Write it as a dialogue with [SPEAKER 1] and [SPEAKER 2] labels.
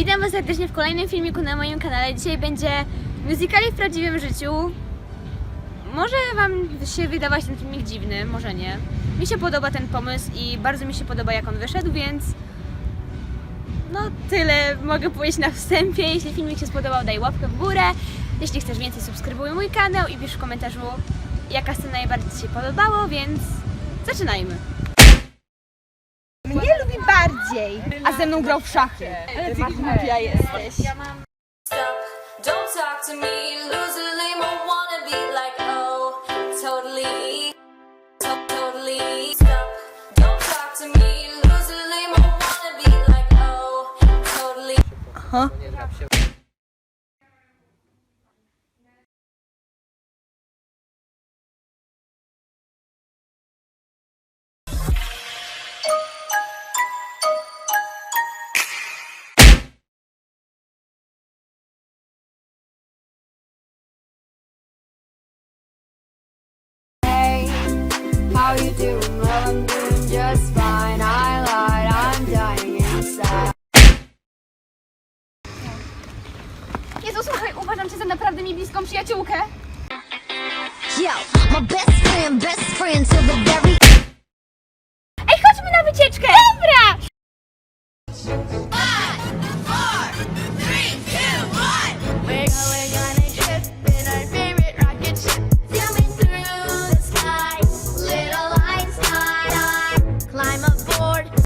[SPEAKER 1] Witam Was serdecznie w kolejnym filmiku na moim kanale. Dzisiaj będzie musicali w prawdziwym życiu. Może Wam się wydawać ten filmik dziwny, może nie. Mi się podoba ten pomysł i bardzo mi się podoba jak on wyszedł, więc no tyle mogę powiedzieć na wstępie. Jeśli filmik się spodobał, daj łapkę w górę. Jeśli chcesz więcej, subskrybuj mój kanał i pisz w komentarzu, jaka scena najbardziej Ci się podobało, więc zaczynajmy.
[SPEAKER 2] Bardziej, a ze mną grał w szachy. Ale ty głupia jesteś.
[SPEAKER 3] Stop, don't talk to me, lose a lame, I wanna be like, oh, totally, to- totally. Stop, don't talk to me, lose a lame, I wanna be like, oh, totally.
[SPEAKER 4] Hey, how you doing? Well, I'm doing just fine. I lied, I'm dying inside.
[SPEAKER 1] Jezu, słuchaj, uważam Cię za naprawdę mi bliską przyjaciółkę.
[SPEAKER 5] Yo, my best friend, best friend